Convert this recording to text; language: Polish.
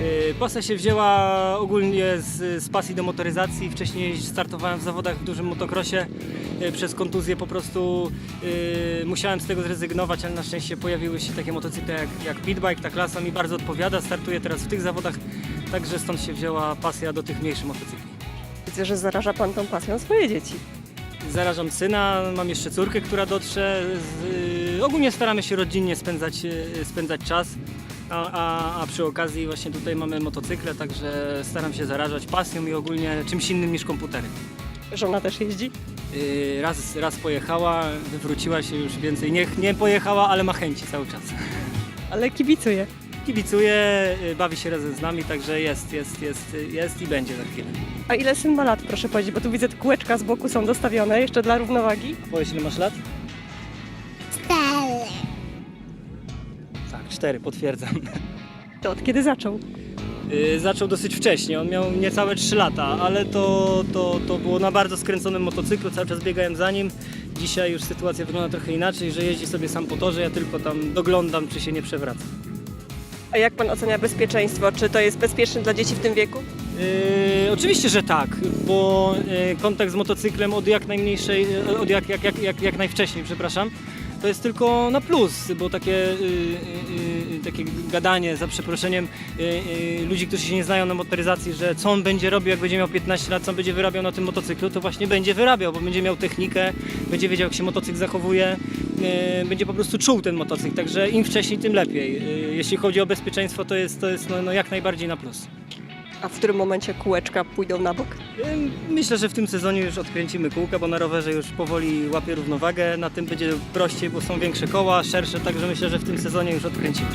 Yy, Pasja się wzięła ogólnie z, z pasji do motoryzacji. Wcześniej startowałem w zawodach w dużym motocrossie. Yy, Przez kontuzję po prostu yy, musiałem z tego zrezygnować, ale na szczęście pojawiły się takie motocykle jak, jak Pitbike. Ta klasa mi bardzo odpowiada. Startuję teraz w tych zawodach, także stąd się wzięła pasja do tych mniejszych motocykli. Widzę, że zaraża Pan tą pasją swoje dzieci. Zarażam syna, mam jeszcze córkę, która dotrze. Z, y, ogólnie staramy się rodzinnie spędzać, y, spędzać czas, a, a, a przy okazji właśnie tutaj mamy motocykle, także staram się zarażać pasją i ogólnie czymś innym niż komputery. Żona też jeździ. Y, raz, raz pojechała, wywróciła się już więcej. Nie, nie pojechała, ale ma chęci cały czas. Ale kibicuje. Kibicuje, y, bawi się razem z nami, także jest, jest, jest, jest i będzie za chwilę. A ile syn ma lat, proszę powiedzieć, bo tu widzę te kółeczka z boku są dostawione jeszcze dla równowagi. Powiedz, ile masz lat? 4, potwierdzam. To od kiedy zaczął? Y, zaczął dosyć wcześnie, on miał niecałe 3 lata, ale to, to, to było na bardzo skręconym motocyklu, cały czas biegałem za nim. Dzisiaj już sytuacja wygląda trochę inaczej, że jeździ sobie sam po torze, ja tylko tam doglądam, czy się nie przewraca. A jak pan ocenia bezpieczeństwo? Czy to jest bezpieczne dla dzieci w tym wieku? Yy, oczywiście, że tak, bo yy, kontakt z motocyklem od jak najmniejszej, y, od jak, jak, jak, jak, jak najwcześniej, przepraszam, to jest tylko na plus, bo takie, yy, yy, yy, takie gadanie, za przeproszeniem, ludzi, którzy się nie znają na motoryzacji, że co on będzie robił, jak będzie miał 15 lat, co on będzie wyrabiał na tym motocyklu, to właśnie będzie wyrabiał, bo będzie miał technikę, będzie wiedział, jak się motocykl zachowuje, będzie po prostu czuł ten motocykl, także im wcześniej, tym lepiej. Jeśli chodzi o bezpieczeństwo, to jest, to jest no, no jak najbardziej na plus. A w którym momencie kółeczka pójdą na bok? Myślę, że w tym sezonie już odkręcimy kółka, bo na rowerze już powoli łapie równowagę. Na tym będzie prościej, bo są większe koła, szersze, także myślę, że w tym sezonie już odkręcimy.